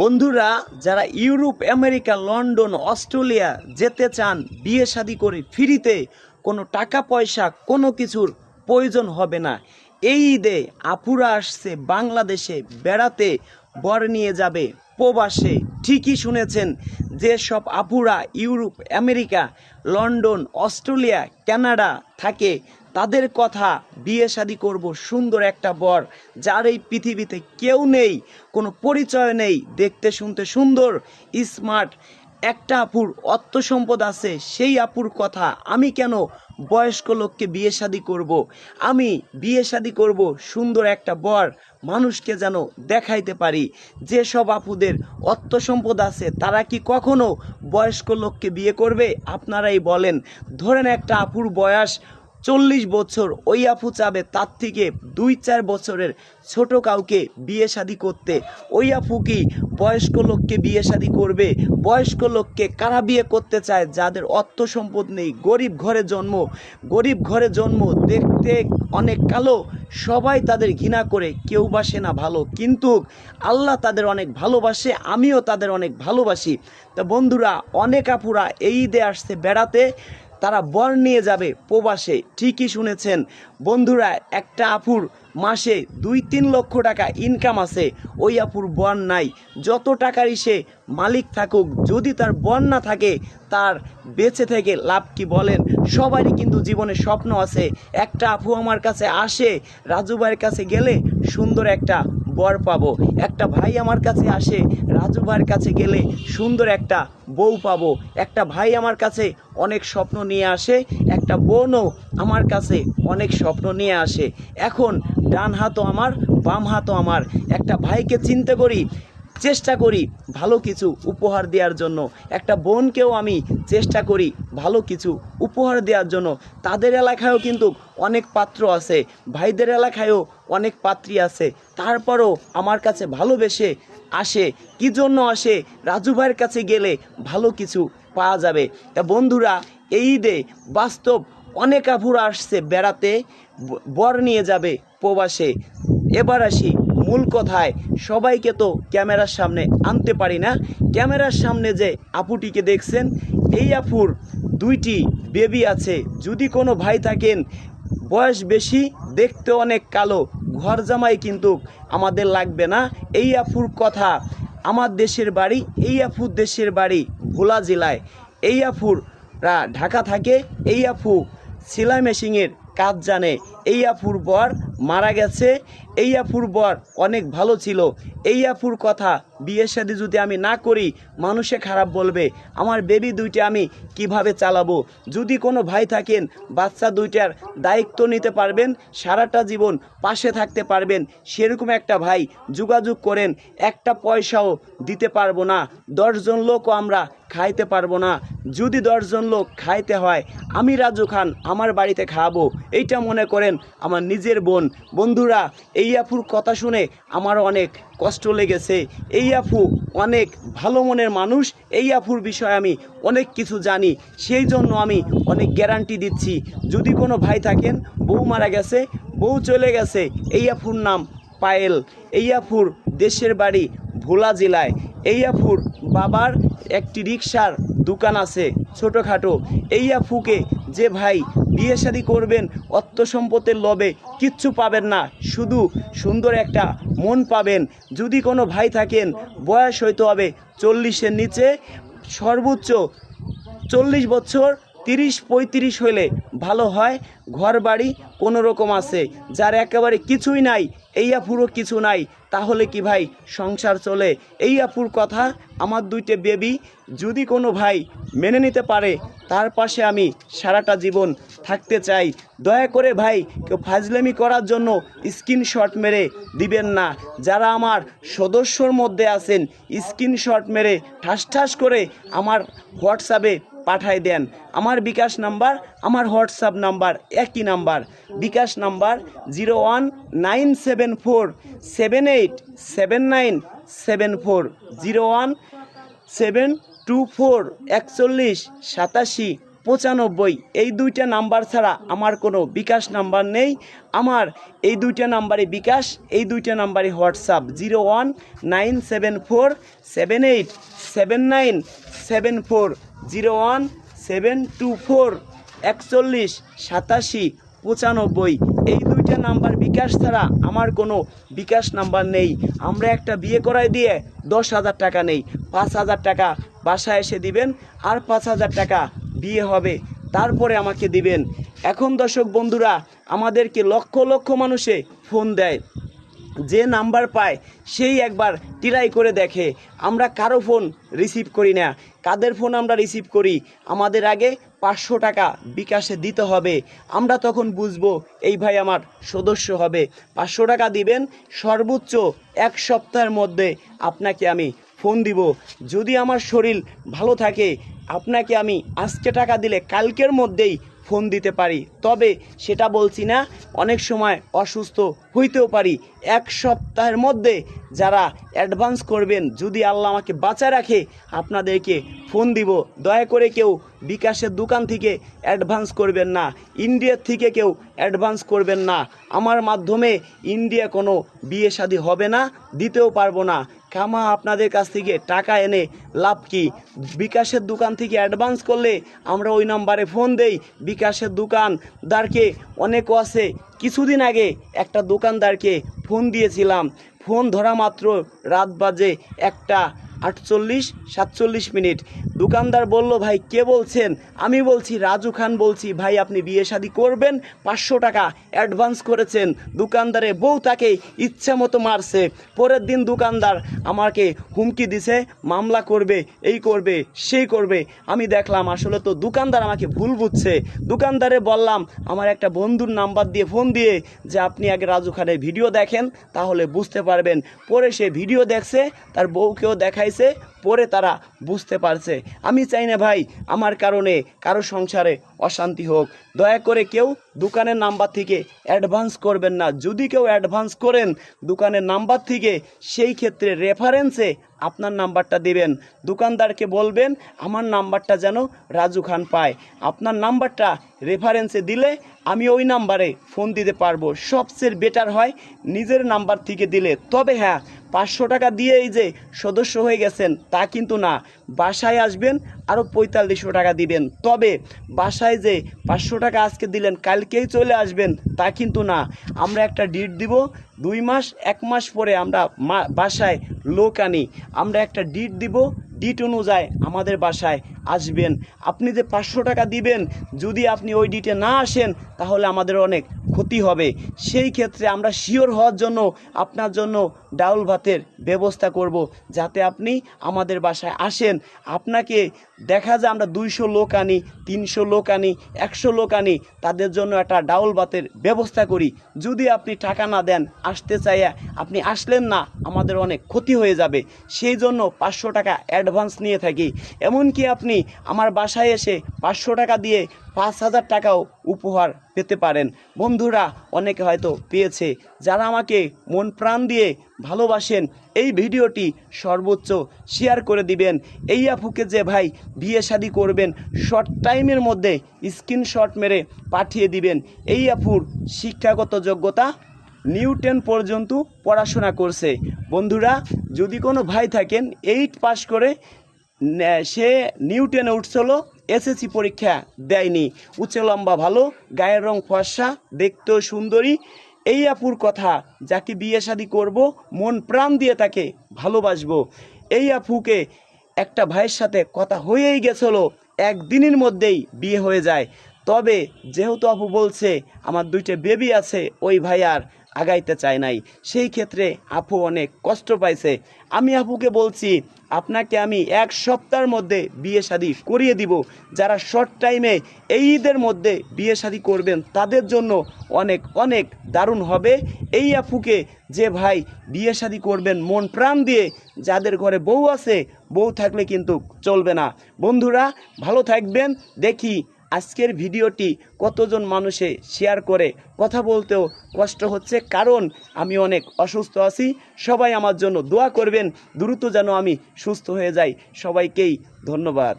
বন্ধুরা, যারা Europe, America, London, Australia যেতে চান, বিয়ে শাদি করে ফ্রিতে কোনো টাকা, পয়সা, কোনো কিছুর প্রয়োজন হবে না। এই ঈদে আপুরা আসছে বাংলাদেশে বেড়াতে, বর নিয়ে যাবে প্রবাসে। ঠিকই শুনেছেন যে সব আপুরা Europe, America, London, Australia, Canada থাকে তাদের কথা বিয়ে শাদি করব সুন্দর একটা বর, যার এই পৃথিবীতে কেউ নেই, কোনো পরিচয় নেই, দেখতে শুনতে সুন্দর, স্মার্ট, একটা আপুর অর্থ সম্পদ আছে, সেই আপুর কথা আমি কেন বয়স্ক লোককে বিয়ে শাদি করব। আমি বিয়ে শাদি করব সুন্দর একটা বর, মানুষকে যেন দেখাইতে পারি, যে সব আপুদের অর্থ সম্পদ আছে, তারা কি কখনো বয়স্ক লোককে বিয়ে করবে আপনারাই বলেন, ধরেন একটা আপুর বয়স চল্লিশ বছর ওই আপু চাবে তার থেকে দুই চার বছরের ছোট কাউকে বিয়ে শাদি করতে। ওই আপু কি বয়স্ক লোককে বিয়ে শাদি করবে? বয়স্ক লোককে কারা বিয়ে করতে চায়? যাদের অর্থ সম্পদ নেই। গরিব ঘরে জন্ম। গরিব ঘরে জন্ম দেখতে অনেক কালো। সবাই তাদের ঘৃণা করে। কেউ বাসে না ভালো। কিন্তু আল্লাহ তাদের অনেক ভালোবাসে, আমিও তাদের অনেক ভালোবাসি। তা বন্ধুরা, অনেক আপুরা এই ঈদে আসছে বেড়াতে। তারা বর নিয়ে যাবে প্রবাসে। ঠিকই শুনেছেন। বন্ধুরা, একটা আপুর মাসে দুই তিন লক্ষ টাকা ইনকাম আছে। ওই আপুর বর নাই। যত টাকারই সে মালিক থাকুক, যদি তার বর না থাকে, তার বেঁচে থেকে লাভ কি বলেন? সবারই কিন্তু জীবনে স্বপ্ন আছে। একটা আপু আমার কাছে আসে, রাজু ভাইয়ের কাছে গেলে সুন্দর একটা বর পাবো। একটা ভাই আমার কাছে আসে, রাজু ভাইয়ের কাছে গেলে সুন্দর একটা বউ পাবো। একটা ভাই আমার কাছে অনেক স্বপ্ন নিয়ে আসে, একটা বোনও আমার কাছে অনেক স্বপ্ন নিয়ে আসে। এখন ডান হাতও আমার, বাম হাতও আমার। একটা ভাইকে চিন্তা করি চেষ্টা করি ভালো কিছু উপহার দেওয়ার জন্য। একটা বোনকেও আমি চেষ্টা করি ভালো কিছু উপহার দেওয়ার জন্য। তাদের এলাকায়ও কিন্তু অনেক পাত্র আছে, ভাইদের এলাকায়ও অনেক পাত্রী আছে। তারপরও আমার কাছে ভালোবেসে আসে, কি জন্য আসে? রাজু ভাইয়ের কাছে গেলে ভালো কিছু পাওয়া যাবে। তা বন্ধুরা, এই ঈদে বাস্তব অনেক আফুরা আসছে বেড়াতে বর নিয়ে যাবে প্রবাসে। এবার আসি মূল কথায়। সবাইকে তো ক্যামেরার সামনে আনতে পারি না। ক্যামেরার সামনে যে আপুটিকে দেখছেন, এই আপুর দুইটি বেবি আছে। যদি কোনো ভাই থাকেন, বয়স বেশি, দেখতে অনেক কালো, ঘর জামাই কিন্তু আমাদের লাগবে না। এই আফুর কথা, আমার দেশের বাড়ি, এই আফুর দেশের বাড়ি ভোলা জেলায়। এই আফুররা ঢাকা থাকে, এই আফু সেলাই মেশিনের কাজ জানে। এই আফুর বর মারা গেছে। এই আফুর বর অনেক ভালো ছিল। এই আফুর কথা বিয়ের সাথে যদি আমি না করি, মানুষে খারাপ বলবে, আমার বেবি দুইটা আমি কীভাবে চালাবো? যদি কোনো ভাই থাকেন, বাচ্চা দুইটার দায়িত্ব নিতে পারবেন, সারাটা জীবন পাশে থাকতে পারবেন, সেরকম একটা ভাই যোগাযোগ করেন, একটা পয়সাও দিতে পারব না। দশজন লোকও আমরা খাইতে পারব না। যদি দশজন লোক খাইতে হয়, আমি রাজু খান আমার বাড়িতে খাওয়াবো। এইটা মনে করেন আমার নিজের বোন। বন্ধুরা, এই আফুর কথা শুনে আমার অনেক কষ্ট লেগেছে। এই আফু অনেক ভালো মনের মানুষ। এই আফুর বিষয়ে আমি অনেক কিছু জানি। সেই জন্য আমি অনেক গ্যারান্টি দিচ্ছি। যদি কোনো ভাই থাকেন, বউ মারা গেছে, বউ চলে গেছে, এই আফুর নাম পায়েল। এই আফুর দেশের বাড়ি ভোলা জেলায়। এই আফুর বাবার একটি রিক্সার দোকান আছে ছোটোখাটো। এই আফুকে যে ভাই বিয়ে শাদি করবেন, অর্থ সম্পদের লোভে কিচ্ছু পাবেন না। শুধু সুন্দর একটা মন পাবেন। যদি কোনো ভাই থাকেন, বয়স হইতে হবে চল্লিশের নিচে, সর্বোচ্চ চল্লিশ বছর তিরিশ পঁয়ত্রিশ হইলে ভালো হয় ঘর বাড়ি কোনো রকম আছে, যার একেবারে কিছুই নাই, এই আফুরও কিছু নাই, তাহলে কি ভাই সংসার চলে? এই আফুর কথা আমার দুইটে বেবি যদি কোনো ভাই মেনে নিতে পারে, তার পাশে আমি সারাটা জীবন থাকতে চাই। দয়া করে ভাই, কেউ ফাজলামি করার জন্য স্ক্রিনশট মেরে দিবেন না। যারা আমার সদস্যর মধ্যে আছেন, স্ক্রিনশট মেরে ঠাস ঠাস করে আমার হোয়াটসঅ্যাপে পাঠাই দেন। আমার বিকাশ নাম্বার, আমার হোয়াটসঅ্যাপ নাম্বার একই number. BKash number zero one nine seven four, seven eight seven nine seven four, zero one seven two four, একচল্লিশ সাতাশি পঁচানব্বই। এই দুইটা নাম্বার ছাড়া আমার কোনো বিকাশ নাম্বার নেই। আমার এই দুইটা নাম্বারে বিকাশ, এই দুইটা নাম্বারে WhatsApp. Zero one nine seven four, seven eight seven nine seven four. Zero one seven two four, একচল্লিশ, সাতাশি, পঁচানব্বই। এই দুইটা নাম্বার বিকাশ ছাড়া আমার কোনো বিকাশ নাম্বার নেই। আমরা একটা বিয়ে করাই দিয়ে দশ হাজার টাকা নেই। পাঁচ হাজার টাকা বাসায় এসে দিবেন আর পাঁচ হাজার টাকা বিয়ে হবে। তারপরে আমাকে দিবেন। এখন দর্শক বন্ধুরা, আমাদেরকে লক্ষ লক্ষ মানুষে ফোন দেয়। যে নাম্বার পায়, সেই একবার ট্রাই করে দেখে। আমরা কারও ফোন রিসিভ করি না। কাদের ফোন আমরা রিসিভ করি? আমাদের আগে পাঁচশো টাকা বিকাশে দিতে হবে। আমরা তখন বুঝব, এই ভাই আমার সদস্য হবে। পাঁচশো টাকা দিবেন, সর্বোচ্চ এক সপ্তাহের মধ্যে আপনাকে আমি ফোন দিব। যদি আমার শরীর ভালো থাকে আপনাকে আমি আজকে টাকা দিলে কালকের মধ্যেই ফোন দিতে পারি। তবে সেটা বলছি না, অনেক সময় অসুস্থ হইতেও পারি। এক সপ্তাহের মধ্যে যারা অ্যাডভান্স করবেন, যদি আল্লাহ আমাকে বাঁচা রাখে, আপনাদেরকে ফোন দিব। দয়া করে কেউ বিকাশের দোকান থেকে অ্যাডভান্স করবেন না, ইন্ডিয়ার থেকে কেউ অ্যাডভান্স করবেন না। আমার মাধ্যমে ইন্ডিয়া কোনো বিয়ে শাদী হবে না, দিতেও পারব না। কামা আপনাদের কাছ থেকে টাকা এনে লাভ কি? বিকাশের দোকান থেকে অ্যাডভান্স করলে আমরা ওই নাম্বারে ফোন দেই। বিকাশের দোকানদারকে অনেক আছে। কিছুদিন আগে একটা দোকানদারকে ফোন দিয়েছিলাম। ফোন ধরা মাত্র রাত বাজে একটা আটচল্লিশ, সাতচল্লিশ মিনিট। দোকানদার বলল, ভাই, কে বলছেন? আমি বলছি, রাজু খান বলছি। ভাই, আপনি বিয়ে শাদি করবেন, পাঁচশো টাকা অ্যাডভান্স করেছেন। দোকানদারে বউ তাকে ইচ্ছা মতো মারছে। পরের দিন দোকানদার আমাকে হুমকি দিছে, মামলা করবে, এই করবে, সেই করবে। আমি দেখলাম, আসলে তো দোকানদার আমাকে ভুল বুঝছে। দোকানদারে বললাম, আমার একটা বন্ধুর নাম্বার দিয়ে ফোন দিয়ে যে আপনি আগে রাজু খানের ভিডিও দেখেন, তাহলে বুঝতে পারবেন। পরে সে ভিডিও দেখছে, তার বউকেও laisser পরে তারা বুঝতে পারছে। আমি চাই না ভাই, আমার কারণে কারও সংসারে অশান্তি হোক। দয়া করে কেউ দোকানের নাম্বার থেকে অ্যাডভান্স করবেন না। যদি কেউ অ্যাডভান্স করেন দোকানের নাম্বার থেকে, সেই ক্ষেত্রে রেফারেন্সে আপনার নাম্বারটা দিবেন। দোকানদারকে বলবেন, আমার নাম্বারটা যেন রাজু খান পায়। আপনার নাম্বারটা রেফারেন্সে দিলে আমি ওই নাম্বারে ফোন দিতে পারব। সবচেয়ে বেটার হয় নিজের নাম্বার থেকে দিলে। তবে হ্যাঁ পাঁচশো টাকা দিয়েই যে সদস্য হয়ে গেছেন তা কিন্তু না। বাসায় আসবেন আরও পঁয়তাল্লিশশো টাকা দিবেন। তবে বাসায় যে পাঁচশো টাকা আজকে দিলেন, কালকেই চলে আসবেন, তা কিন্তু না। আমরা একটা ডিট দিব, দুই মাস, এক মাস পরে আমরা বাসায় লোক আনি। আমরা একটা ডিট দিব ডিট অনুযায়ী আমাদের বাসায় আসবেন। আপনি যে পাঁচশো টাকা দিবেন, যদি আপনি ওই ডিটে না আসেন, তাহলে আমাদের অনেক ক্ষতি হবে। সেই ক্ষেত্রে আমরা শিওর হওয়ার জন্য আপনার জন্য ডাউল ভাতের ব্যবস্থা করব, যাতে আপনি আমাদের বাসায় আসেন। আপনাকে দেখা যায় আমরা দুইশো লোক আনি, তিনশো লোক আনি, একশো লোক আনি, তাদের জন্য একটা ডাউল ভাতের ব্যবস্থা করি। যদি আপনি টাকা না দেন, আসতে চাইয়া আপনি আসলেন না, আমাদের অনেক ক্ষতি হয়ে যাবে। সেই জন্য পাঁচশো টাকা অ্যাডভান্স নিয়ে থাকি। এমনকি আপনি আমার বাসায় এসে পাঁচশো টাকা দিয়ে পাঁচ হাজার টাকাও উপহার পেতে পারেন। বন্ধুরা, অনেকে হয়তো পেয়েছে। যারা আমাকে মন প্রাণ দিয়ে ভালোবাসেন, এই ভিডিওটি সর্বোচ্চ শেয়ার করে দিবেন। এই আপুকে যে ভাই বিয়ে শাদি করবেন শর্ট টাইমের মধ্যে স্ক্রিনশট মেরে পাঠিয়ে দিবেন। এই আপুর শিক্ষাগত যোগ্যতা নিউটেন পর্যন্ত পড়াশোনা করছে। বন্ধুরা, যদি কোনো ভাই থাকেন এইট পাস করে সে নিউটেনে উঠছিল এসএসসি পরীক্ষা দেয়নি। উচ্চ লম্বা ভালো, গায়ের রং ফর্সা, দেখতেও সুন্দরী। এই আপুর কথা, যাকে বিয়ে শাদি করব, মন প্রাণ দিয়ে তাকে ভালোবাসবো। এই আপুকে একটা ভাইয়ের সাথে কথা হয়েই গেছিল, একদিনের মধ্যেই বিয়ে হয়ে যায়। তবে যেহেতু আপু বলছে, আমার দুইটা বেবি আছে, ওই ভাই আর আগাইতে চায় নাই। সেই ক্ষেত্রে আপু অনেক কষ্ট পাইছে। আমি আপুকে বলছি, আপনাকে আমি এক সপ্তাহের মধ্যে বিয়ে শাদি করিয়ে দিব। যারা শর্ট টাইমে এই ঈদের মধ্যে বিয়ে শাদি করবেন, তাদের জন্য অনেক অনেক দারুণ হবে। এই আপুকে যে ভাই বিয়ে শাদি করবেন, মন প্রাণ দিয়ে যাদের ঘরে বউ আছে, বউ থাকলে কিন্তু চলবে না। বন্ধুরা, ভালো থাকবেন। দেখি আজকের ভিডিওটি কতজন মানুষে শেয়ার করে কথা বলতেও কষ্ট হচ্ছে, কারণ আমি অনেক অসুস্থ আছি। সবাই আমার জন্য দোয়া করবেন, দ্রুত যেন আমি সুস্থ হয়ে যাই। সবাইকেই ধন্যবাদ।